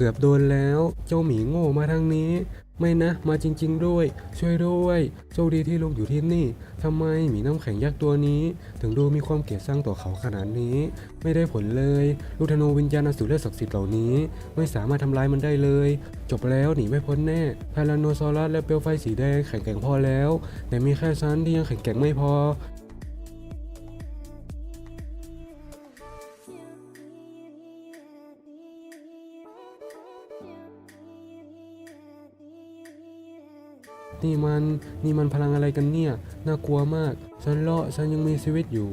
กือบโดนแล้ว เจ้าหมีโง่มาทางนี้ ไม่นะ มาจริง ๆ ด้วย ช่วยด้วย โชคดีที่ลุงอยู่ที่นี่ทำไมหมีน้ำแข็งยักษ์ตัวนี้ ถึงดูมีความเกลียดชังต่อเขาขนาดนี้ ไม่ได้ผลเลยลูกธนูวิญญาณอสูรและศักดิ์สิทธิ์เหล่านี้ ไม่สามารถทำลายมันได้เลย จบแล้วหนีไม่พ้นแน่พาราโนซอรัสและเปลวไฟสีแดงแข็งแกร่งพอแล้ว แต่มีแค่ฉันที่ยังแข็งแกร่งไม่พอ นี่มันนี่มันพลังอะไรกันเนี่ย น่ากลัวมาก ฉันเลาะฉันยังมีชีวิตอยู่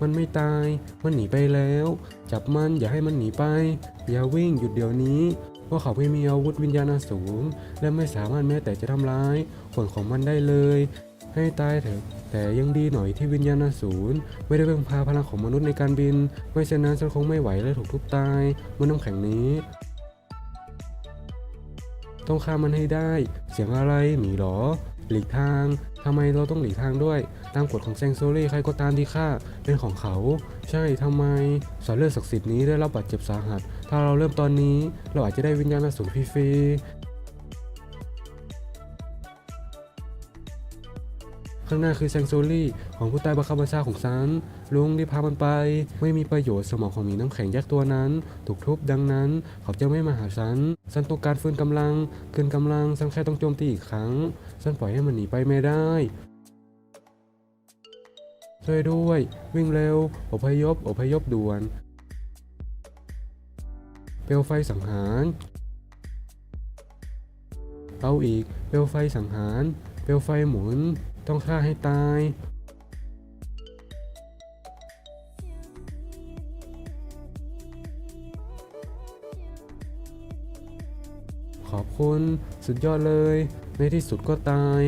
มันไม่ตาย มันหนีไปแล้ว จับมันอย่าให้มันหนีไป อย่าวิ่งหยุดเดี๋ยวนี้เพราะเขาไม่มีอาวุธวิญญาณสูง และไม่สามารถแม้แต่จะทำร้ายผลของมันได้เลย ให้ตายเถอะ แต่ยังดีหน่อยที่วิญญาณสูรไม่ได้เพิ่งพาพลังของมนุษย์ในการบิน ไม่เช่นนั้นฉันคงไม่ไหวและถูกทุบตายบนน้ำแข็งนี้ ต้องฆ่ามันให้ได้ เสียงอะไรหมีหรอ หลีกทางทำไมเราต้องหลีกทางด้วย ตามกฎของแซงโซลี่ใครก็ตามที่ฆ่าเป็นของเขา ใช่ทำไมสารเลือดศักดิ์สิทธิ์นี้ได้รับบาดเจ็บสาหัส ถ้าเราเริ่มตอนนี้ เราอาจจะได้วิญญาณอสูรฟรีๆ ข้างหน้าคือแซงโซลี่ของผู้ใต้บังคับบัญชาของฉันลุงได้พามันไป ไม่มีประโยชน์สมองของหมีน้ำแข็งยักษ์ตัวนั้น ถูกทุบดังนั้น เขาจะไม่มาหาฉัน ฉันต้องการฟื้นกำลัง คืนกำลังฉันแค่ต้องโจมตีอีกครั้ง ฉันปล่อยให้มันหนีไปไม่ได้ช่วยด้วย วิ่งเร็ว อพยพ อพยพด่วน เปลวไฟสังหารเอาอีก เปลวไฟสังหาร เปลวไฟหมุน ต้องฆ่าให้ตาย ขอบคุณ สุดยอดเลย ในที่สุดก็ตาย